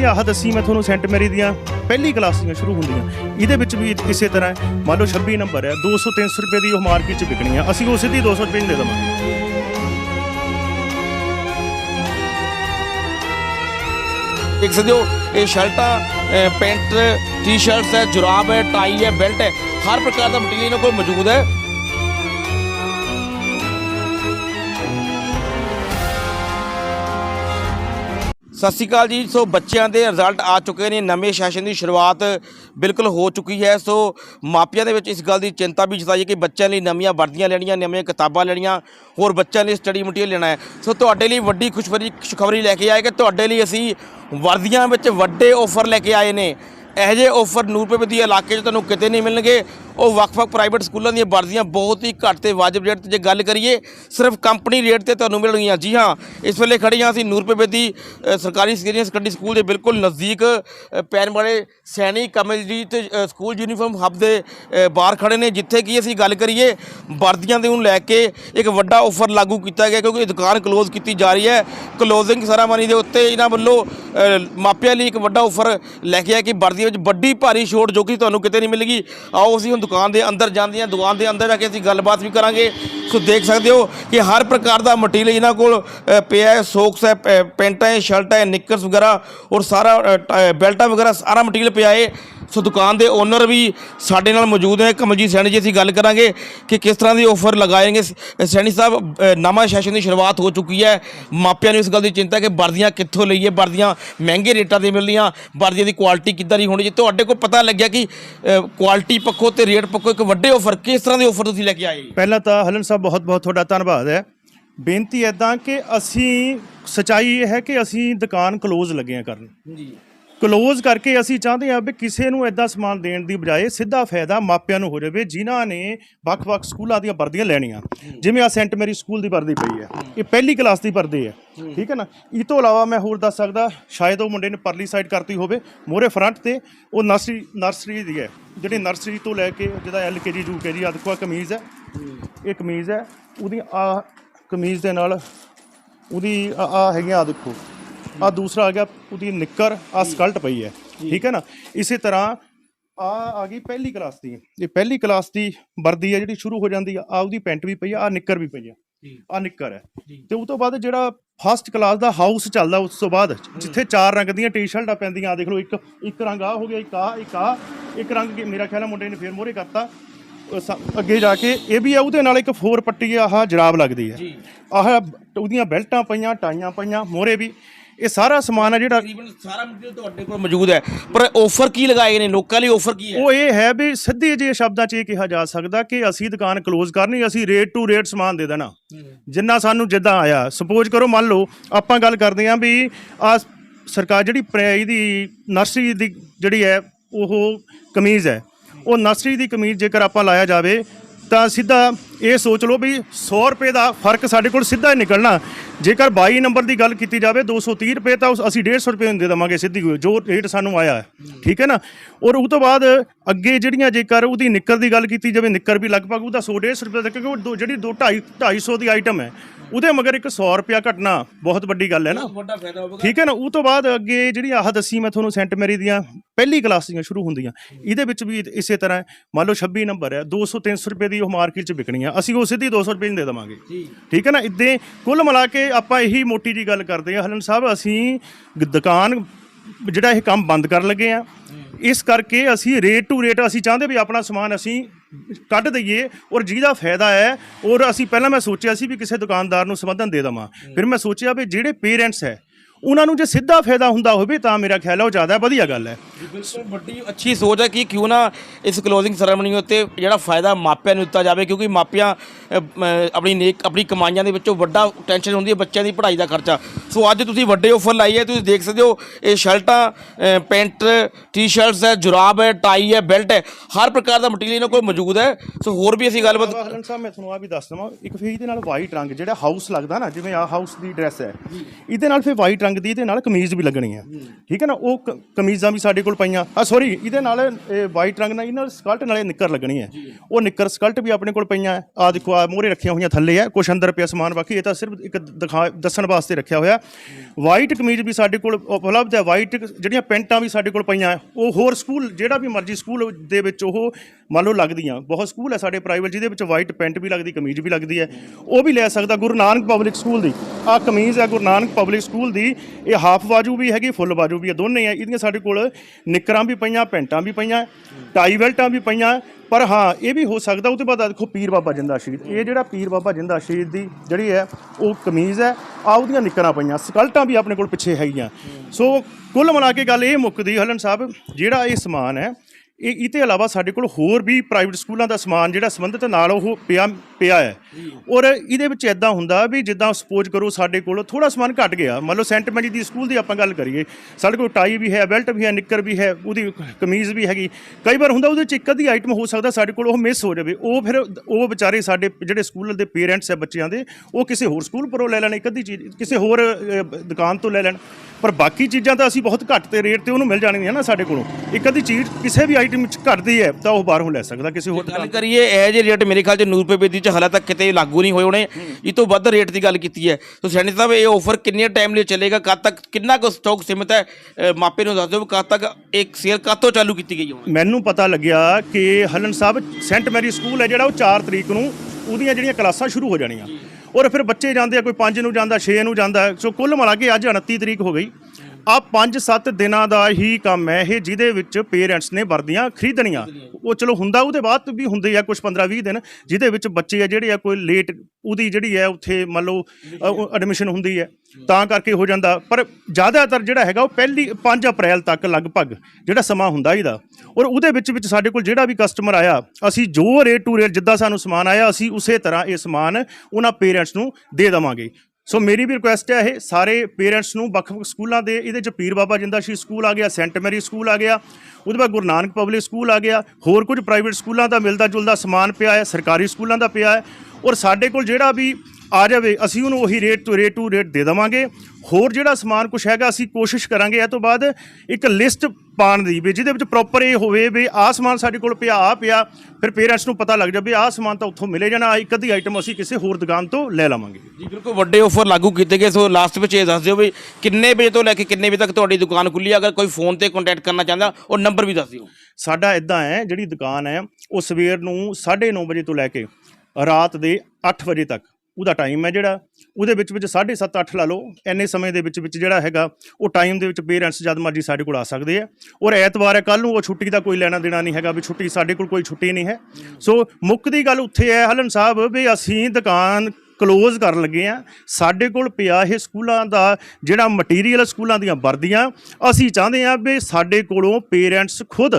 ਜਿਹੜੀਆਂ ਆਹ ਦੱਸੀ ਮੈਂ ਤੁਹਾਨੂੰ ਸੈਂਟ ਮੈਰੀ ਦੀਆਂ ਪਹਿਲੀ ਕਲਾਸ ਦੀਆਂ ਸ਼ੁਰੂ ਹੁੰਦੀਆਂ। ਇਹਦੇ ਵਿੱਚ ਵੀ ਇਸੇ ਤਰ੍ਹਾਂ ਹੈ। ਮੰਨ ਲਓ 26 ਨੰਬਰ ਹੈ। 200 300 ਰੁਪਏ ਦੀ ਉਹ ਮਾਰਕੀਟ 'ਚ ਵਿਕਣੀ ਆ ਅਸੀਂ ਉਹ ਸਿੱਧੀ 200 ਰੁਪਏ 'ਚ ਦੇ ਦੇਵਾਂਗੇ। ਦੇਖ ਸਕਦੇ ਹੋ ਇਹ ਸ਼ਰਟਾਂ ਅ, ਪੈਂਟ ਟੀ-ਸ਼ਰਟਸ ਹੈ ਜੁਰਾਬ ਹੈ ਟਾਈ ਹੈ ਬੈਲਟ ਹੈ। ਹਰ ਪ੍ਰਕਾਰ ਦਾ ਮਟੀਰੀਅਲ ਇਹਨਾਂ ਕੋਲ ਮੌਜੂਦ ਹੈ। ਸਤਿ ਸ਼੍ਰੀ ਅਕਾਲ ਜੀ। ਸੋ ਬੱਚਿਆਂ ਦੇ ਰਿਜ਼ਲਟ ਆ ਚੁੱਕੇ ਨੇ। ਨਵੇਂ ਸੈਸ਼ਨ ਦੀ ਸ਼ੁਰੂਆਤ ਬਿਲਕੁਲ ਹੋ ਚੁੱਕੀ ਹੈ। ਸੋ ਮਾਪਿਆਂ ਦੇ ਵਿੱਚ ਇਸ ਗੱਲ ਦੀ ਚਿੰਤਾ ਵੀ ਜਤਾਈ ਕਿ ਬੱਚਿਆਂ ਲਈ ਨਵੀਆਂ ਵਰਦੀਆਂ ਲੈਣੀਆਂ, ਨਵੀਆਂ ਕਿਤਾਬਾਂ ਲੈਣੀਆਂ, ਹੋਰ ਬੱਚਿਆਂ ਲਈ ਸਟੱਡੀ ਮਟੀਰੀਅਲ ਲੈਣਾ ਹੈ। ਸੋ ਤੁਹਾਡੇ ਲਈ ਵੱਡੀ ਖੁਸ਼ਖਬਰੀ ਖੁਸ਼ਖਬਰੀ ਲੈ ਕੇ ਆਏ ਕਿ ਤੁਹਾਡੇ ਲਈ ਅਸੀਂ ਵਰਦੀਆਂ ਵਿੱਚ ਵੱਡੇ ਆਫਰ ਲੈ ਕੇ ਆਏ ਨੇ। ਇਹੋ ਜਿਹੇ ਆਫਰ ਨੂਰਪੁਰ ਦੇ ਇਲਾਕੇ 'ਚ ਤੁਹਾਨੂੰ ਕਿਤੇ ਨਹੀਂ ਮਿਲਣਗੇ। ਉਹ ਵੱਖ-ਵੱਖ ਪ੍ਰਾਈਵੇਟ ਸਕੂਲਾਂ ਦੀਆਂ ਵਰਦੀਆਂ ਬਹੁਤ ਹੀ ਘੱਟ ਤੇ ਵਾਜਬ ਰੇਟ ਤੇ ਜੇ ਗੱਲ ਕਰੀਏ ਸਿਰਫ ਕੰਪਨੀ ਰੇਟ ਤੇ ਤੁਹਾਨੂੰ ਮਿਲਣਗੀਆਂ। ਜੀ ਹਾਂ ਇਸ ਵੇਲੇ ਖੜੇ ਹਾਂ ਅਸੀਂ ਨੂਰਪੁਰ ਦੀ ਸਰਕਾਰੀ ਸੀਨੀਅਰ ਸੈਕੰਡਰੀ ਸਕੂਲ ਦੇ ਬਿਲਕੁਲ ਨਜ਼ਦੀਕ ਅ, ਪੈਣ ਵਾਲੇ Saini Kamaljit school uniform hub ਦੇ ਬਾਹਰ ਖੜੇ ਨੇ ਜਿੱਥੇ ਕਿ ਅਸੀਂ ਗੱਲ ਕਰੀਏ ਵਰਦੀਆਂ ਦੇ ਨੂੰ ਲੈ ਕੇ ਇੱਕ ਵੱਡਾ ਆਫਰ ਲਾਗੂ ਕੀਤਾ ਗਿਆ ਕਿਉਂਕਿ ਦੁਕਾਨ ਕਲੋਜ਼ ਕੀਤੀ ਜਾ ਰਹੀ ਹੈ। ਕਲੋਜ਼ਿੰਗ ਸੈਰਾਮਨੀ ਦੇ ਉੱਤੇ ਇਹਨਾਂ ਵੱਲੋਂ ਮਾਪਿਆਂ ਲਈ ਇੱਕ ਵੱਡਾ ਆਫਰ ਲੈ ਕੇ ਆਇਆ ਕਿ ਵਰਦੀਆਂ ਵਿੱਚ ਵੱਡੀ ਭਾਰੀ ਛੋਟ ਜੋ ਕਿ ਤੁਹਾਨੂੰ ਕਿਤੇ ਨਹੀਂ ਮਿਲੇਗੀ। ਆਓ ਅਸੀਂ ਹੁਣ ਦੁਕਾਨ ਦੇ ਅੰਦਰ ਜਾਂਦੇ ਹਾਂ ਦੁਕਾਨ ਦੇ ਅੰਦਰ ਜਾ ਕੇ ਅਸੀਂ ਗੱਲਬਾਤ ਵੀ ਕਰਾਂਗੇ। ਸੋ ਦੇਖ ਸਕਦੇ ਹੋ ਕਿ ਹਰ ਪ੍ਰਕਾਰ ਦਾ ਮਟੀਰੀਅਲ ਇਹਨਾਂ ਕੋਲ ਪਿਆ ਹੈ, ਸੋਕਸ ਹੈ ਪੈ- ਪੈਂਟਾਂ ਹੈ, ਸ਼ਰਟਾਂ ਹੈ, ਨਿੱਕਰਸ ਵਗੈਰਾ ਔਰ ਸਾਰਾ ਬੈਲਟਾਂ ਵਗੈਰਾ ਸਾਰਾ ਮਟੀਰੀਅਲ ਪਿਆ ਹੈ। ਸੋ ਦੁਕਾਨ ਦੇ ਓਨਰ ਵੀ ਸਾਡੇ ਨਾਲ ਮੌਜੂਦ ਹੈ। ਕਮਲਜੀਤ ਸੈਣੀ ਜੀ ਅਸੀਂ ਗੱਲ ਕਰਾਂਗੇ ਕਿ ਕਿਸ ਤਰ੍ਹਾਂ ਦੀ ਆਫਰ ਲਗਾਏਗੇ। ਸੈਣੀ ਸਾਹਿਬ ਨਵਾਂ ਸੈਸ਼ਨ ਦੀ ਸ਼ੁਰੂਆਤ ਹੋ ਚੁੱਕੀ ਹੈ। ਮਾਪਿਆਂ ਨੂੰ ਇਸ ਗੱਲ ਦੀ ਚਿੰਤਾ ਕਿ ਵਰਦੀਆਂ ਕਿੱਥੋਂ ਲਈਏ? ਵਰਦੀਆਂ ਮਹਿੰਗੇ ਰੇਟਾਂ ਤੇ ਮਿਲਦੀਆਂ ਵਰਦੀਆਂ ਦੀ ਕੁਆਲਿਟੀ ਕਿੱਦਾਂ ਦੀ ਹੋਣੀ? ਜੇ ਤੁਹਾਡੇ ਕੋਲ ਪਤਾ ਲੱਗਿਆ ਕਿ ਕੁਆਲਿਟੀ ਪੱਖੋਂ ਤੇ ਰੇਟ ਪੱਖੋਂ ਇੱਕ ਵੱਡੇ ਆਫਰ ਕਿਸ ਤਰ੍ਹਾਂ ਦੇ ਆਫਰ ਤੁਸੀਂ ਲੈ ਕੇ ਆਏ? ਪਹਿਲਾਂ ਤਾਂ ਹਲਨ ਸਾਹਿਬ ਬਹੁਤ ਬਹੁਤ ਤੁਹਾਡਾ ਧੰਨਵਾਦ ਹੈ। ਬੇਨਤੀ ਐਦਾਂ ਕਿ ਅਸੀਂ ਸਚਾਈ ਇਹ ਹੈ ਕਿ ਅਸੀਂ ਦੁਕਾਨ ਕਲੋਜ਼ ਲੱਗੇ ਆ ਕਰਨ। ਜੀ। ਕਲੋਜ਼ ਕਰਕੇ ਅਸੀਂ ਚਾਹੁੰਦੇ ਹਾਂ ਵੀ ਕਿਸੇ ਨੂੰ ਐਦਾਂ ਸਮਾਨ ਦੇਣ ਦੀ ਬਜਾਏ ਸਿੱਧਾ ਫਾਇਦਾ ਮਾਪਿਆਂ ਨੂੰ ਹੋ ਜਾਵੇ, ਜਿਨ੍ਹਾਂ ਨੇ ਵੱਖ-ਵੱਖ ਸਕੂਲਾਂ ਦੀਆਂ ਵਰਦੀਆਂ ਲੈਣੀਆਂ। ਜਿਵੇਂ ਆ ਸੈਂਟ ਮੇਰੀ ਸਕੂਲ ਦੀ ਵਰਦੀ ਪਈ ਹੈ। ਇਹ ਪਹਿਲੀ ਕਲਾਸ ਦੀ ਵਰਦੀ ਹੈ। ਠੀਕ ਹੈ ਨਾ? ਇਹ ਤੋਂ ਇਲਾਵਾ ਮੈਂ ਹੋਰ ਦੱਸ ਸਕਦਾ, ਸ਼ਾਇਦ ਉਹ ਮੁੰਡੇ ਨੇ ਪਰਲੀ ਸਾਈਡ ਕਰਤੀ ਹੋਵੇ, ਮੋਰੇ ਫਰੰਟ ਤੇ, ਉਹ ਨਰਸਰੀ ਨਰਸਰੀ ਦੀ ਹੈ। ਜਿਹੜੀ ਨਰਸਰੀ ਤੋਂ ਲੈ ਕੇ ਜਿਹਦਾ ਐਲਕੇਜੀ ਯੂਕੇਜੀ ਆਦਿ ਕੋ ਕਮੀਜ਼ ਹੈ। ਇਹ ਕਮੀਜ਼ ਹੈ, ਉਹਦੀ ਆ ਕਮੀਜ਼ ਦੇ ਨਾਲ ਉਹਦੀ ਆ ਆ ਹੈਗੀਆਂ ਆ ਦੇਖੋ। ਆ ਦੂਸਰਾ ਆ ਗਿਆ ਉਹਦੀ ਨਿੱਕਰ ਆ ਸਕਲਟ ਪਈ ਹੈ। ਠੀਕ ਹੈ ਨਾ? ਇਸੇ ਤਰ੍ਹਾਂ ਆ ਆ ਗਈ ਪਹਿਲੀ ਕਲਾਸ ਦੀ। ਇਹ ਪਹਿਲੀ ਕਲਾਸ ਦੀ ਵਰਦੀ ਹੈ ਜਿਹੜੀ ਸ਼ੁਰੂ ਹੋ ਜਾਂਦੀ ਆ ਆ ਉਹਦੀ ਪੈਂਟ ਵੀ ਪਈ ਆ ਆ ਨਿੱਕਰ ਵੀ ਪਈ ਆ। ਆ ਨਿੱਕਰ ਹੈ। ਤੇ ਉਸ ਤੋਂ ਬਾਅਦ ਜਿਹੜਾ ਫਸਟ ਕਲਾਸ ਦਾ ਹਾਊਸ ਚੱਲਦਾ ਉਸ ਤੋਂ ਬਾਅਦ ਜਿੱਥੇ ਚਾਰ ਰੰਗ ਦੀਆਂ ਟੀ-ਸ਼ਰਟਾਂ ਪੈਂਦੀਆਂ ਆ ਦੇਖ ਲਓ ਇੱਕ ਇੱਕ ਰੰਗ ਆ ਹੋ ਗਿਆ ਇੱਕ ਆ ਇੱਕ ਆ ਇੱਕ ਰੰਗ ਮੇਰਾ ਖਿਆਲ ਹੈ ਮੁੰਡੇ ਨੇ ਫੇਰ ਮੋਰੇ ਕਰਤਾ। ਅੱਗੇ ਜਾ ਕੇ ਇਹ ਵੀ ਆ ਉਹਦੇ ਨਾਲ ਇੱਕ ਫੋਰ ਪੱਟੀ ਆਹ ਜਰਾਬ ਲੱਗਦੀ ਹੈ। ਆਹ ਉਹਦੀਆਂ ਬੈਲਟਾਂ ਪਈਆਂ ਟਾਈਆਂ ਪਈਆਂ ਮੋਰੇ ਵੀ। ਇਹ ਸਾਰਾ ਸਮਾਨ ਹੈ ਜਿਹੜਾ ਤਕਰੀਬਨ ਸਾਰਾ ਮਟੀਰੀਅਲ ਤੁਹਾਡੇ ਕੋਲ ਮੌਜੂਦ ਹੈ। ਪਰ ਆਫਰ ਕੀ ਲਗਾਏ ਨੇ? ਲੋਕਾਂ ਲਈ ਆਫਰ ਕੀ ਹੈ? ਉਹ ਇਹ ਹੈ ਵੀ ਸਿੱਧੇ ਜਿਹੇ ਸ਼ਬਦਾਂ 'ਚ ਇਹ ਕਿਹਾ ਜਾ ਸਕਦਾ ਕਿ ਅਸੀਂ ਦੁਕਾਨ ਕਲੋਜ਼ ਕਰਨੀ ਅਸੀਂ ਰੇਟ ਟੂ ਰੇਟ ਸਮਾਨ ਦੇ ਦੇਣਾ। ਜਿੰਨਾ ਸਾਨੂੰ ਜਿੱਦਾਂ ਆਇਆ। ਸਪੋਜ਼ ਕਰੋ ਮੰਨ ਲਓ ਆਪਾਂ ਗੱਲ ਕਰਦੇ ਹਾਂ ਵੀ ਆ ਸਰਕਾਰ ਜਿਹੜੀ ਪ੍ਰਾਈ ਦੀ ਨਰਸਰੀ ਦੀ ਜਿਹੜੀ ਹੈ ਉਹ ਕਮੀਜ਼ ਹੈ। ਉਹ ਨਰਸਰੀ ਦੀ ਕਮੀਜ਼ ਜੇਕਰ ਆਪਾਂ ਲਾਇਆ ਜਾਵੇ ਤਾਂ ਸਿੱਧਾ ਇਹ ਸੋਚ ਲਓ ਵੀ 100 ਰੁਪਏ ਦਾ ਫ਼ਰਕ ਸਾਡੇ ਕੋਲ ਸਿੱਧਾ ਹੀ ਨਿਕਲਣਾ। ਜੇਕਰ 22 ਨੰਬਰ ਦੀ ਗੱਲ ਕੀਤੀ ਜਾਵੇ 230 ਰੁਪਏ ਤਾਂ ਉਸ- ਅਸੀਂ 150 ਰੁਪਏ ਨੂੰ ਦੇ ਦੇਵਾਂਗੇ ਸਿੱਧੀ ਹੋਈ, ਜੋ ਰੇਟ ਸਾਨੂੰ ਆਇਆ ਹੈ। ਠੀਕ ਹੈ ਨਾ? ਔਰ ਉਹ ਤੋਂ ਬਾਅਦ ਅੱਗੇ ਜਿਹੜੀਆਂ ਜੇਕਰ ਉਹਦੀ ਨਿੱਕਰ ਦੀ ਗੱਲ ਕੀਤੀ ਜਾਵੇ ਨਿੱਕਰ ਵੀ ਲਗਭਗ ਉਹਦਾ 100 150 ਰੁਪਏ ਦਾ ਕਿਉਂਕਿ ਉਹ ਦੋ- ਜਿਹੜੀ ਦੋ 2.5 250 ਦੀ ਆਈਟਮ ਹੈ। ਉਹਦੇ ਮਗਰ ਇੱਕ 100 ਰੁਪਿਆ ਘਟਣਾ ਬਹੁਤ ਵੱਡੀ ਗੱਲ ਹੈ ਨਾ। ਵੱਡਾ ਫਾਇਦਾ ਹੋਵੇਗਾ ਠੀਕ ਹੈ ਨਾ ਉਹ ਤੋਂ ਬਾਅਦ ਅੱਗੇ ਜਿਹੜੀ ਆਹ ਦੱਸੀ ਮੈਂ ਤੁਹਾਨੂੰ ਸੈਂਟ ਮੈਰੀ ਦੀਆਂ ਪਹਿਲੀ ਕਲਾਸ ਦੀਆਂ ਸ਼ੁਰੂ ਹੁੰਦੀਆਂ। ਇਹਦੇ ਵਿੱਚ ਵੀ ਇਸੇ ਤਰ੍ਹਾਂ। ਮੰਨ ਲਓ 26 ਨੰਬਰ ਹੈ 200 300 ਰੁਪਏ ਦੀ ਉਹ ਮਾਰਕੀਟ 'ਚ ਵਿਕਣੀ ਆ। ਅਸੀਂ ਉਹ ਸਿੱਧੀ 200 ਰੁਪਏ ਦੇ ਦੇਵਾਂਗੇ। ਠੀਕ ਹੈ ਨਾ ਇਦਾਂ ਕੁੱਲ ਮਿਲਾ ਕੇ ਆਪਾਂ ਇਹੀ ਮੋਟੀ ਜੀ ਗੱਲ ਕਰਦੇ ਹਾਂ। ਹਲਨ ਸਾਹਿਬ ਅਸੀਂ ਦੁਕਾਨ ਜਿਹੜਾ ਇਹ ਕੰਮ ਬੰਦ ਕਰਨ ਲੱਗੇ ਆ ਇਸ ਕਰਕੇ ਅਸੀਂ ਰੇਟ ਟੂ ਰੇਟ ਅਸੀਂ ਚਾਹੁੰਦੇ ਵੀ ਆਪਣਾ ਸਮਾਨ ਅਸੀਂ ਕੱਢ ਦਈਏ ਔਰ ਜਿਹਦਾ ਫਾਇਦਾ ਹੈ ਔਰ ਅਸੀਂ ਪਹਿਲਾਂ ਮੈਂ ਸੋਚਿਆ ਸੀ ਵੀ ਕਿਸੇ ਦੁਕਾਨਦਾਰ ਨੂੰ ਸੰਬੰਧਨ ਦੇ ਦੇਵਾਂ। ਫਿਰ ਮੈਂ ਸੋਚਿਆ ਵੀ ਜਿਹੜੇ ਪੇਰੈਂਟਸ ਹੈ ਉਹਨਾਂ ਨੂੰ ਜੇ ਸਿੱਧਾ ਫਾਇਦਾ ਹੁੰਦਾ ਹੋਵੇ ਤਾਂ ਮੇਰਾ ਖਿਆਲ ਹੈ ਉਹ ਜ਼ਿਆਦਾ ਵਧੀਆ ਗੱਲ ਹੈ। ਬਿਲਕੁਲ ਵੱਡੀ ਅੱਛੀ ਸੋਚ ਹੈ ਕਿ ਕਿਉਂ ਨਾ ਇਸ ਕਲੋਜ਼ਿੰਗ ਸੈਰੇਮਨੀ ਉੱਤੇ ਜਿਹੜਾ ਫਾਇਦਾ ਮਾਪਿਆਂ ਨੂੰ ਦਿੱਤਾ ਜਾਵੇ ਕਿਉਂਕਿ ਮਾਪਿਆਂ ਆਪਣੀ ਨੇਕ ਆਪਣੀ ਕਮਾਈਆਂ ਦੇ ਵਿੱਚੋਂ ਵੱਡਾ ਟੈਨਸ਼ਨ ਹੁੰਦੀ ਹੈ ਬੱਚਿਆਂ ਦੀ ਪੜ੍ਹਾਈ ਦਾ ਖਰਚਾ। ਸੋ ਅੱਜ ਤੁਸੀਂ ਵੱਡੇ ਆਫਰ ਲਾਈ ਹੈ ਤੁਸੀਂ ਦੇਖ ਸਕਦੇ ਹੋ ਇਹ ਸ਼ਰਟਾਂ ਪੈਂਟ ਟੀ-ਸ਼ਰਟਸ ਹੈ ਜੁਰਾਬ ਹੈ ਟਾਈ ਹੈ ਬੈਲਟ ਹੈ ਹਰ ਪ੍ਰਕਾਰ ਦਾ ਮਟੀਰੀਅਲ ਇਹਨਾਂ ਕੋਲ ਮੌਜੂਦ ਹੈ। ਸੋ ਹੋਰ ਵੀ ਅਸੀਂ ਗੱਲਬਾਤ ਹਲਨ ਸਾਹਿਬ ਮੈਂ ਤੁਹਾਨੂੰ ਆ ਵੀ ਦੱਸ ਦਵਾਂ ਇੱਕ ਫੇਰ ਇਹਦੇ ਨਾਲ ਵਾਈਟ ਰੰਗ ਜਿਹੜਾ ਹਾਊਸ ਲੱਗਦਾ ਨਾ ਜਿਵੇਂ ਆ ਹਾਊਸ ਦੀ ਡਰੈਸ ਹੈ ਇਹਦੇ ਨਾਲ ਫੇਰ ਵਾਈਟ ਰੰਗ ਦੀ ਇਹਦੇ ਨਾਲ ਕਮੀਜ਼ ਵੀ ਲੱਗਣੀ ਹੈ ਠੀਕ ਹੈ ਨਾ? ਉਹ ਕ- ਕਮੀਜ਼ਾਂ ਵੀ ਸਾਡੇ ਕੋਲ ਪਈਆਂ। ਆ ਸੌਰੀ ਇਹਦੇ ਨਾਲ ਵਾਈਟ ਰੰਗ ਨਾਲ ਇਹਨਾਂ ਨਾਲ ਸਕਲਟ ਨਾਲੇ ਨਿੱਕਰ ਲੱਗਣੀ ਹੈ। ਉਹ ਨਿੱਕਰ ਸਕਲਟ ਵੀ ਆਪਣੇ ਕੋਲ ਪਈਆਂ। ਹੈ ਆ ਦੇਖੋ ਆ ਮੋਹਰੇ ਰੱਖੀਆਂ ਹੋਈਆਂ ਥੱਲੇ ਹੈ ਕੁਛ ਅੰਦਰ ਪਿਆ ਸਮਾਨ ਬਾਕੀ ਇਹ ਤਾਂ ਸਿਰਫ ਇੱਕ ਦਿਖਾ ਦੱਸਣ ਵਾਸਤੇ ਰੱਖਿਆ ਹੋਇਆ। ਵਾਈਟ ਕਮੀਜ਼ ਵੀ ਸਾਡੇ ਕੋਲ ਉਪਲਬਧ ਹੈ। ਵਾਈਟ ਜਿਹੜੀਆਂ ਪੈਂਟਾਂ ਵੀ ਸਾਡੇ ਕੋਲ ਪਈਆਂ। ਹੈ। ਉਹ ਹੋਰ ਸਕੂਲ ਜਿਹੜਾ ਵੀ ਮਰਜ਼ੀ ਸਕੂਲ ਦੇ ਵਿੱਚ ਉਹ ਮੰਨ ਲਓ ਲੱਗਦੀਆਂ। ਬਹੁਤ ਸਕੂਲ ਹੈ ਸਾਡੇ ਪ੍ਰਾਈਵੇਟ ਜਿਹਦੇ ਵਿੱਚ ਵਾਈਟ ਪੈਂਟ ਵੀ ਲੱਗਦੀ ਕਮੀਜ਼ ਵੀ ਲੱਗਦੀ ਹੈ। ਉਹ ਵੀ ਲੈ ਸਕਦਾ ਗੁਰੂ ਨਾਨਕ ਪਬਲਿਕ ਸਕੂਲ ਦੀ। ਆ ਕਮੀਜ਼ ਹੈ ਗੁਰੂ ਨਾਨਕ ਪਬਲਿਕ ਸਕੂਲ ਦੀ। ਇਹ ਹਾਫ ਬਾਜੂ ਵੀ ਹੈਗੀ, ਫੁੱਲ ਬਾਜੂ ਵੀ ਹੈ ਦੋਨੇ ਹੈ ਇਹਦੀਆਂ ਸਾਡੇ ਕੋਲ ਨਿੱਕਰਾਂ ਵੀ ਪਈਆਂ, ਪੈਂਟਾਂ ਵੀ ਪਈਆਂ, ਟਾਈ ਬੈਲਟਾਂ ਵੀ ਪਈਆਂ। ਪਰ ਹਾਂ, ਇਹ ਵੀ ਹੋ ਸਕਦਾ ਉਹ ਤੋਂ ਬਾਅਦ ਦੇਖੋ ਪੀਰ ਬਾਬਾ ਜਿੰਦਾ ਸ਼ਹੀਦ। ਇਹ ਜਿਹੜਾ ਪੀਰ ਬਾਬਾ ਜਿੰਦਾ ਸ਼ਹੀਦ ਦੀ ਜਿਹੜੀ ਹੈ, ਉਹ ਕਮੀਜ਼ ਹੈ। ਆ ਉਹਦੀਆਂ ਨਿੱਕਰਾਂ ਪਈਆਂ, ਸਕਲਟਾਂ ਵੀ ਆਪਣੇ ਕੋਲ ਪਿੱਛੇ ਹੈਗੀਆਂ। ਸੋ ਕੁੱਲ ਮਿਲਾ ਕੇ ਗੱਲ ਇਹ ਮੁੱਕਦੀ, ਹਲਨ ਸਾਹਿਬ, ਜਿਹੜਾ ਇਹ ਸਮਾਨ ਹੈ, ਇਹ ਇਹ ਇਲਾਵਾ ਸਾਡੇ ਕੋਲ ਹੋਰ ਵੀ ਪ੍ਰਾਈਵੇਟ ਸਕੂਲਾਂ ਦਾ ਸਮਾਨ ਜਿਹੜਾ ਸੰਬੰਧਿਤ ਨਾਲ ਉਹ ਪਿਆ ਪਿਆ ਹੈ। ਔਰ ਇਹਦੇ ਵਿੱਚ ਐਦਾਂ ਹੁੰਦਾ ਵੀ ਜਿੱਦਾਂ ਸਪੋਜ਼ ਕਰੋ ਸਾਡੇ ਕੋਲ ਥੋੜਾ ਸਮਾਨ ਘਟ ਗਿਆ ਮੰਨ ਲਓ ਸੈਂਟ ਮੈਰੀ ਦੀ ਸਕੂਲ ਦੀ ਆਪਾਂ ਗੱਲ ਕਰੀਏ ਸਾਡੇ ਕੋਲ ਟਾਈ ਵੀ ਹੈ ਬੈਲਟ ਵੀ ਹੈ ਨਿੱਕਰ ਵੀ ਹੈ ਉਹਦੀ ਕਮੀਜ਼ ਵੀ ਹੈਗੀ। ਕਈ ਵਾਰ ਹੁੰਦਾ ਉਹਦੇ ਵਿੱਚ ਇੱਕ ਅੱਧੀ ਆਈਟਮ ਹੋ ਸਕਦਾ ਸਾਡੇ ਕੋਲ ਉਹ ਮਿਸ ਹੋ ਜਾਵੇ। ਉਹ ਫਿਰ ਉਹ ਵਿਚਾਰੇ ਸਾਡੇ ਜਿਹੜੇ ਸਕੂਲ ਦੇ ਪੇਰੈਂਟਸ ਹੈ ਬੱਚਿਆਂ ਦੇ ਉਹ ਕਿਸੇ ਹੋਰ ਸਕੂਲ ਪਰੋਂ ਲੈ ਲੈਣ ਇੱਕ ਅੱਧੀ ਚੀਜ਼ ਕਿਸੇ ਹੋਰ ਦੁਕਾਨ ਤੋਂ ਲੈ ਲੈਣ। ਪਰ ਬਾਕੀ ਚੀਜ਼ਾਂ ਤਾਂ ਅਸੀਂ ਬਹੁਤ ਘੱਟ ਤੇ ਰੇਟ ਤੇ ਉਹਨੂੰ ਮਿਲ ਜਾਣਗੀਆਂ ਨਾ ਸਾਡੇ ਕੋਲੋਂ। ਇੱਕ ਅੱਧੀ ਚੀਜ਼ ਕਿਸੇ ਵੀ ਆਈਟਮ ਵਿੱਚ ਘਟਦੀ ਹੈ ਤਾਂ ਉਹ ਬਾਹਰੋਂ ਲੈ ਸਕਦਾ ਕਿਸੇ ਹੋਰ ਗੱਲ ਕਰੀਏ ਇਹ ਜੇ ਰੇਟ ਮੇਰੇ ਖਿਆਲ 'ਚ ਨੂਰ ਰੁਪਏ ਬੇਦੀ 'ਚ ਹਾਲੇ ਤੱਕ ਕਿਤੇ ਲਾਗੂ ਨਹੀਂ ਹੋਏ ਹੋਣੇ। ਇਹ ਤੋਂ ਵੱਧ ਰੇਟ ਦੀ ਗੱਲ ਕੀਤੀ ਹੈ। ਸੋ ਸੈਣੀ ਸਾਹਿਬ ਇਹ ਆਫਰ ਕਿੰਨੇ ਟਾਈਮ ਲਈ ਚੱਲੇਗਾ? ਕਦ ਤੱਕ ਕਿੰਨਾ ਕੁ ਸਟਾਕ ਸੀਮਿਤ ਹੈ? ਮਾਪੇ ਨੂੰ ਦੱਸ ਦਿਓ ਕਦ ਤੱਕ ਇੱਕ ਸੇਲ ਕਦ ਤੋਂ ਚਾਲੂ ਕੀਤੀ ਗਈ ਹੋਣੀ? ਮੈਨੂੰ ਪਤਾ ਲੱਗਿਆ ਕਿ ਹਲਨ ਸਾਹਿਬ ਸੈਂਟ ਮੈਰੀ ਸਕੂਲ ਹੈ ਜਿਹੜਾ ਉਹ 4 ਤਰੀਕ ਨੂੰ ਉਹਦੀਆਂ ਜਿਹੜੀਆਂ ਕਲਾਸਾਂ ਸ਼ੁਰੂ ਹੋ ਜਾਣੀਆਂ। ਔਰ ਫਿਰ ਬੱਚੇ ਜਾਂਦੇ ਆ ਕੋਈ 5 ਨੂੰ ਜਾਂਦਾ 6 ਨੂੰ ਜਾਂਦਾ। ਸੋ ਕੁੱਲ ਮਿਲਾ ਕੇ ਅੱਜ 29 ਤਰੀਕ ਹੋ ਗਈ। ਆ 5-7 ਦਿਨਾਂ ਦਾ ਹੀ ਕੰਮ ਹੈ ਇਹ, ਜਿਹਦੇ ਵਿੱਚ ਪੇਰੈਂਟਸ ਨੇ ਵਰਦੀਆਂ ਖਰੀਦਣੀਆਂ। ਉਹ ਚਲੋ ਹੁੰਦਾ ਉਹਦੇ ਬਾਅਦ ਵੀ ਹੁੰਦੇ ਆ ਕੁਝ 15-20 ਦਿਨ, ਜਿਹਦੇ ਵਿੱਚ ਬੱਚੇ ਆ ਜਿਹੜੇ ਆ ਕੋਈ ਲੇਟ ਉਹਦੀ ਜਿਹੜੀ ਹੈ ਉੱਥੇ ਮੰਨ ਲਓ ਐਡਮਿਸ਼ਨ ਹੁੰਦੀ ਹੈ, ਤਾਂ ਕਰਕੇ ਹੋ ਜਾਂਦਾ। ਪਰ ਜ਼ਿਆਦਾਤਰ ਜਿਹੜਾ ਹੈਗਾ ਉਹ ਪਹਿਲੀ 5 ਅਪ੍ਰੈਲ ਤੱਕ ਲਗਭਗ ਜਿਹੜਾ ਸਮਾਂ ਹੁੰਦਾ ਇਹਦਾ। ਔਰ ਉਹਦੇ ਵਿੱਚ ਵਿੱਚ ਸਾਡੇ ਕੋਲ ਜਿਹੜਾ ਵੀ ਕਸਟਮਰ ਆਇਆ, ਅਸੀਂ ਜੋ ਰੇਟ ਟੂ ਰੇਟ ਜਿੱਦਾਂ ਸਾਨੂੰ ਸਮਾਨ ਆਇਆ, ਅਸੀਂ ਉਸੇ ਤਰ੍ਹਾਂ ਇਹ ਸਮਾਨ ਉਹਨਾਂ ਪੇਰੈਂਟਸ ਨੂੰ ਦੇ ਦੇਵਾਂਗੇ। ਸੋ ਮੇਰੀ ਵੀ ਰਿਕੁਐਸਟ ਹੈ ਇਹ ਸਾਰੇ ਪੇਰੈਂਟਸ ਨੂੰ ਵੱਖ-ਵੱਖ ਸਕੂਲਾਂ ਦੇ ਇਹਦੇ ਚ ਪੀਰ ਬਾਬਾ ਜਿੰਦਾ ਸ਼ੀ ਸਕੂਲ ਆ ਗਿਆ ਸੈਂਟ ਮੈਰੀ ਸਕੂਲ ਆ ਗਿਆ ਉਹਦੇ ਬਾਅਦ ਗੁਰੂ ਨਾਨਕ ਪਬਲਿਕ ਸਕੂਲ ਆ ਗਿਆ ਹੋਰ ਕੁਝ ਪ੍ਰਾਈਵੇਟ ਸਕੂਲਾਂ ਦਾ ਮਿਲਦਾ ਜੁਲਦਾ ਸਮਾਨ ਪਿਆ ਹੈ ਸਰਕਾਰੀ ਸਕੂਲਾਂ ਦਾ ਪਿਆ ਹੈ ਔਰ ਸਾਡੇ ਕੋਲ ਜਿਹੜਾ ਵੀ ਆ ਜਾਵੇ ਅਸੀਂ ਉਹਨੂੰ ਉਹੀ ਰੇਟ ਤੋਂ ਰੇਟ ਟੂ ਰੇਟ ਦੇ ਦੇਵਾਂਗੇ। ਹੋਰ ਜਿਹੜਾ ਸਮਾਨ ਕੁਝ ਹੈਗਾ ਅਸੀਂ ਕੋਸ਼ਿਸ਼ ਕਰਾਂਗੇ। ਇਹ ਤੋਂ ਬਾਅਦ ਇੱਕ ਲਿਸਟ ਪਾਣ ਦੀ ਵੀ ਜਿਹਦੇ ਵਿੱਚ ਪ੍ਰੋਪਰ ਇਹ ਹੋਵੇ ਵੀ ਆਹ ਸਮਾਨ ਸਾਡੇ ਕੋਲ ਪਿਆ ਆ ਪਿਆ ਫਿਰ ਪੇਰੈਂਟਸ ਨੂੰ ਪਤਾ ਲੱਗ ਜਾਵੇ ਆਹ ਸਮਾਨ ਤਾਂ ਉੱਥੋਂ ਮਿਲੇ ਜਾਣਾ ਇੱਕ ਅੱਧੀ ਆਈਟਮ ਅਸੀਂ ਕਿਸੇ ਹੋਰ ਦੁਕਾਨ ਤੋਂ ਲੈ ਲਵਾਂਗੇ। ਜੀ ਬਿਲਕੁਲ ਵੱਡੇ ਆਫਰ ਲਾਗੂ ਕੀਤੇ ਗਏ ਸੋ ਲਾਸਟ ਵਿੱਚ ਇਹ ਦੱਸ ਦਿਓ ਵੀ ਕਿੰਨੇ ਵਜੇ ਤੋਂ ਲੈ ਕੇ ਕਿੰਨੇ ਵਜੇ ਤੱਕ ਤੁਹਾਡੀ ਦੁਕਾਨ ਖੁੱਲੀ ਹੈ ਅਗਰ ਕੋਈ ਫੋਨ ਤੇ ਕੰਟੈਕਟ ਕਰਨਾ ਚਾਹੁੰਦਾ ਉਹ ਨੰਬਰ ਵੀ ਦੱਸ ਦਿਓ। ਸਾਡਾ ਇਦਾਂ ਹੈ ਜਿਹੜੀ ਦੁਕਾਨ ਹੈ ਉਹ ਸਵੇਰ ਨੂੰ 9:30 ਵਜੇ ਤੋਂ ਲੈ ਕੇ ਰਾਤ ਦੇ 8 ਵਜੇ ਤੱਕ ਉਹਦਾ ਟਾਈਮ ਹੈ ਜਿਹੜਾ, ਉਹਦੇ ਵਿੱਚ ਵਿੱਚ 7:30 8 ਲਾ ਲਓ ਐਨੇ ਸਮੇਂ ਦੇ ਵਿੱਚ ਵਿੱਚ ਜਿਹੜਾ ਹੈਗਾ, ਉਹ ਟਾਈਮ ਦੇ ਵਿੱਚ ਪੇਰੈਂਟਸ ਜਦ ਮਰਜ਼ੀ ਸਾਡੇ ਕੋਲ ਆ ਸਕਦੇ ਆ। ਔਰ ਐਤਵਾਰ ਹੈ ਕੱਲ ਨੂੰ ਉਹ ਛੁੱਟੀ ਦਾ ਕੋਈ ਲੈਣਾ ਦੇਣਾ ਨਹੀਂ ਹੈਗਾ ਵੀ ਛੁੱਟੀ, ਸਾਡੇ ਕੋਲ ਕੋਈ ਛੁੱਟੀ ਨਹੀਂ ਹੈ। ਸੋ ਮੁੱਖ ਦੀ ਗੱਲ ਉੱਥੇ ਹੈ, ਹਲਨ ਸਾਹਿਬ, ਵੀ ਅਸੀਂ ਦੁਕਾਨ ਕਲੋਜ਼ ਕਰਨ ਲੱਗੇ ਆ ਸਾਡੇ ਕੋਲ ਪਿਆ ਇਹ ਸਕੂਲਾਂ ਦਾ, ਜਿਹੜਾ ਮਟੀਰੀਅਲ ਸਕੂਲਾਂ ਦੀਆਂ ਵਰਦੀਆਂ, ਅਸੀਂ ਚਾਹੁੰਦੇ ਆ ਵੀ ਸਾਡੇ ਕੋਲੋਂ ਪੇਰੈਂਟਸ ਖੁਦ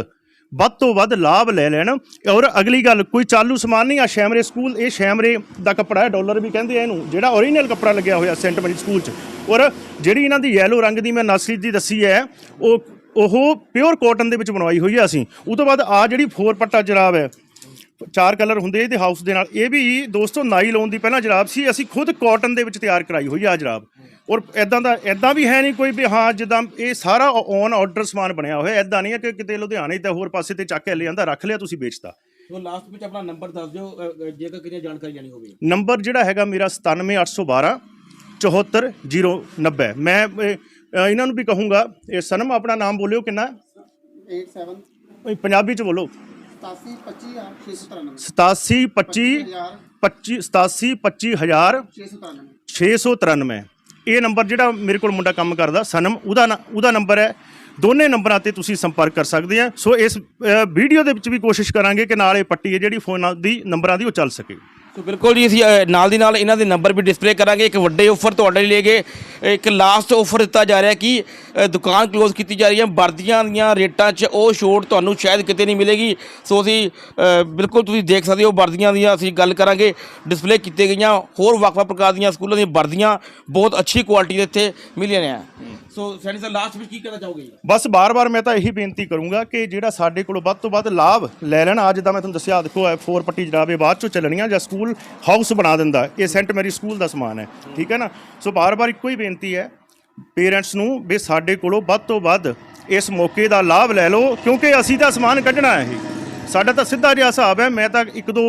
ਵੱਧ ਤੋਂ ਵੱਧ ਲਾਭ ਲੈ ਲੈਣ। ਔਰ ਅਗਲੀ ਗੱਲ, ਕੋਈ ਚਾਲੂ ਸਮਾਨ ਨਹੀਂ ਆ, ਸ਼ੈਮਰੇ ਸਕੂਲ, ਇਹ ਸ਼ੈਮਰੇ ਦਾ ਕੱਪੜਾ ਹੈ, ਡਾਲਰ ਵੀ ਕਹਿੰਦੇ ਆ ਇਹਨੂੰ, ਜਿਹੜਾ ਓਰੀਜਨਲ ਕੱਪੜਾ ਲੱਗਿਆ ਹੋਇਆ ਸੈਂਟ ਮੈਰੀ ਸਕੂਲ 'ਚ। ਔਰ ਜਿਹੜੀ ਇਹਨਾਂ ਦੀ ਯੈਲੋ ਰੰਗ ਦੀ ਮੈਂ ਨਸਲੀ ਦੀ ਦੱਸੀ ਹੈ, ਉਹ ਉਹ ਪਿਓਰ ਕਾਟਨ ਦੇ ਵਿੱਚ ਬਣਵਾਈ ਹੋਈ ਹੈ ਅਸੀਂ। ਉਹ ਤੋਂ ਬਾਅਦ ਆ ਜਿਹੜੀ ਫੋਰ ਪੱਟਾ ਜਰਾਬ ਹੈ, ਚਾਰ ਕਲਰ ਹੁੰਦੇ ਇਹਦੇ ਹਾਊਸ ਦੇ ਨਾਲ, ਇਹ ਵੀ ਦੋਸਤੋ ਨਾਈ ਲਾਉਣ ਦੀ ਪਹਿਲਾਂ ਜਰਾਬ ਸੀ, ਅਸੀਂ ਖੁਦ ਕਾਟਨ ਦੇ ਵਿੱਚ ਤਿਆਰ ਕਰਾਈ ਹੋਈ ਆ ਜਰਾਬ। ਔਰ ਐਦਾਂ ਦਾ ਐਦਾਂ ਵੀ ਹੈ ਨਹੀਂ ਕੋਈ ਵੀ ਹਾਂ ਜਿੱਦਾਂ ਇਹ ਸਾਰਾ ਔਨ ਆਰਡਰ ਸਮਾਨ ਬਣਿਆ ਹੋਇਆ ਐਦਾਂ ਨਹੀਂ ਹੈ ਕਿ ਕਿਤੇ ਲੁਧਿਆਣੇ ਤੇ ਹੋਰ ਪਾਸੇ ਤੇ ਚੱਕ ਕੇ ਲੈ ਜਾਂਦਾ ਰੱਖ ਲਿਆ ਤੁਸੀਂ ਵੇਚਤਾ। ਸੋ ਲਾਸਟ ਵਿੱਚ ਆਪਣਾ ਨੰਬਰ ਦੱਸ ਦਿਓ ਜੇਕਰ ਕਿਤੇ ਜਾਣਕਾਰੀ ਜਾਣੀ ਹੋਵੇ। ਨੰਬਰ ਜਿਹੜਾ ਹੈਗਾ ਮੇਰਾ 97812 74090 ਮੈਂ ਇਹ, ਅ, ਇਹਨਾਂ ਨੂੰ ਵੀ ਕਹੂੰਗਾ ਇਹ ਸਨਮ ਆਪਣਾ ਨਾਮ ਬੋਲਿਓ ਕਿੰਨਾ? 87 ਇਹ ਪੰਜਾਬੀ ਚ ਬੋਲੋ। 87 25 ਆ 693 87 25 25 87 25000 693 693 ਇਹ ਨੰਬਰ ਜਿਹੜਾ ਮੇਰੇ ਕੋਲ ਮੁੰਡਾ ਕੰਮ ਕਰਦਾ, ਸਨਮ, ਉਹਦਾ ਨ- ਉਹਦਾ ਨੰਬਰ ਹੈ। ਦੋਨੇ ਨੰਬਰਾਂ ਤੇ ਤੁਸੀਂ ਸੰਪਰਕ ਕਰ ਸਕਦੇ ਆ। ਸੋ ਇਸ ਵੀਡੀਓ ਦੇ ਵਿੱਚ ਵੀ ਕੋਸ਼ਿਸ਼ ਕਰਾਂਗੇ ਕਿ ਨਾਲ ਇਹ ਪੱਟੀ ਹੈ ਜਿਹੜੀ ਫੋਨਾਂ ਦੀ, ਨੰਬਰਾਂ ਦੀ ਉਹ ਚੱਲ ਸਕੇ। ਸੋ ਬਿਲਕੁਲ ਜੀ ਅਸੀਂ ਅ, ਨਾਲ ਦੀ ਨਾਲ ਇਹਨਾਂ ਦੇ ਨੰਬਰ ਵੀ ਡਿਸਪਲੇ ਕਰਾਂਗੇ। ਇੱਕ ਵੱਡੇ ਆਫਰ ਤੁਹਾਡੇ ਲਈ ਲੈ ਕੇ ਇੱਕ ਲਾਸਟ ਆਫਰ ਦਿੱਤਾ ਜਾ ਰਿਹਾ ਕਿ ਅ, ਦੁਕਾਨ ਕਲੋਜ਼ ਕੀਤੀ ਜਾ ਰਹੀ ਹੈ। ਵਰਦੀਆਂ ਦੀਆਂ ਰੇਟਾਂ 'ਚ ਉਹ ਛੋਟ ਤੁਹਾਨੂੰ ਸ਼ਾਇਦ ਕਿਤੇ ਨਹੀਂ ਮਿਲੇਗੀ। ਸੋ ਅਸੀਂ ਅ, ਬਿਲਕੁਲ ਤੁਸੀਂ ਦੇਖ ਸਕਦੇ ਹੋ ਵਰਦੀਆਂ ਦੀਆਂ ਅਸੀਂ ਗੱਲ ਕਰਾਂਗੇ। ਡਿਸਪਲੇ ਕੀਤੇ ਗਈਆਂ। ਹੋਰ ਵੱਖ-ਵੱਖ ਪ੍ਰਕਾਰ ਦੀਆਂ ਸਕੂਲਾਂ ਦੀਆਂ ਵਰਦੀਆਂ ਬਹੁਤ ਅੱਛੀ ਕੁਆਲਿਟੀ ਦੇ ਇੱਥੇ ਮਿਲੀਆਂ ਨੇ। ਸੋ ਸੈਣੀ ਸਰ ਲਾਸਟ ਵਿੱਚ ਕੀ ਕਹਿਣਾ ਚਾਹੋਗੇ ਜੀ? ਬਸ ਬਾਰ-ਬਾਰ ਮੈਂ ਤਾਂ ਇਹੀ ਬੇਨਤੀ ਕਰੂੰਗਾ ਕਿ ਜਿਹੜਾ ਸਾਡੇ ਕੋਲੋਂ ਵੱਧ ਤੋਂ ਵੱਧ ਲਾਭ ਲੈ ਲੈਣ। ਅੱਜ ਦਾ ਮੈਂ ਤੁਹਾਨੂੰ ਦੱਸਿਆ ਦੇਖੋ ਇਹ ਫੋਰ ਪੱਟੀ ਜਰਾਬੇ ਬਾਅਦ ਚੋਂ ਚੱਲਣੀਆਂ ਜਾਂ ਸਕੂਲ ਸਕੂਲ ਹਾਊਸ ਬਣਾ ਦਿੰਦਾ। ਇਹ ਸੈਂਟ ਮੈਰੀ ਸਕੂਲ ਦਾ ਸਮਾਨ ਹੈ। ਠੀਕ ਹੈ ਨਾ? ਸੋ ਬਾਰ-ਬਾਰ ਇੱਕੋ ਹੀ ਬੇਨਤੀ ਹੈ, ਪੇਰੈਂਟਸ ਨੂੰ ਵੀ ਸਾਡੇ ਕੋਲੋਂ ਵੱਧ ਤੋਂ ਵੱਧ ਇਸ ਮੌਕੇ ਦਾ ਲਾਭ ਲੈ ਲਓ, ਕਿਉਂਕਿ ਅਸੀਂ ਤਾਂ ਸਮਾਨ ਕੱਢਣਾ ਹੈ। ਇਹ ਸਾਡਾ ਤਾਂ ਸਿੱਧਾ ਜਿਹਾ ਹਿਸਾਬ ਹੈ, ਮੈਂ ਤਾਂ ਇੱਕ ਦੋ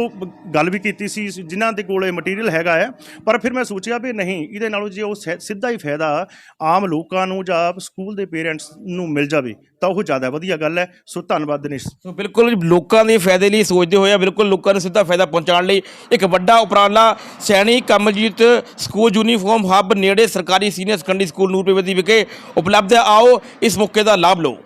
ਗੱਲ ਵੀ ਕੀਤੀ ਸੀ, ਜਿਨ੍ਹਾਂ ਦੇ ਕੋਲੇ ਮਟੀਰੀਅਲ ਹੈਗਾ ਹੈ, ਪਰ ਫਿਰ ਮੈਂ ਸੋਚਿਆ ਵੀ ਨਹੀਂ, ਇਹਦੇ ਨਾਲੋਂ ਜੇ ਉਹ ਸੈ- ਸਿੱਧਾ ਹੀ ਫਾਇਦਾ ਆਮ ਲੋਕਾਂ ਨੂੰ ਜਾਂ ਸਕੂਲ ਦੇ ਪੇਰੈਂਟਸ ਨੂੰ ਮਿਲ ਜਾਵੇ, ਤਾਂ ਉਹ ਜ਼ਿਆਦਾ ਵਧੀਆ ਗੱਲ ਹੈ। ਸੋ ਧੰਨਵਾਦ ਦਿਨੇਸ਼। ਸੋ ਬਿਲਕੁਲ ਲੋਕਾਂ ਦੇ ਫਾਇਦੇ ਲਈ ਸੋਚਦੇ ਹੋਏ ਬਿਲਕੁਲ ਲੋਕਾਂ ਨੂੰ ਸਿੱਧਾ ਫਾਇਦਾ ਪਹੁੰਚਾਉਣ ਲਈ ਇੱਕ ਵੱਡਾ ਉਪਰਾਲਾ Saini Kamjit school uniform hub ਨੇੜੇ ਸਰਕਾਰੀ ਸੀਨੀਅਰ ਸੈਕੰਡਰੀ ਸਕੂਲ ਨੂਰਪੁਰਵਤੀ ਵਿਖੇ ਉਪਲਬਧ ਆਓ ਇਸ ਮੌਕੇ ਦਾ ਲਾਭ ਲਓ।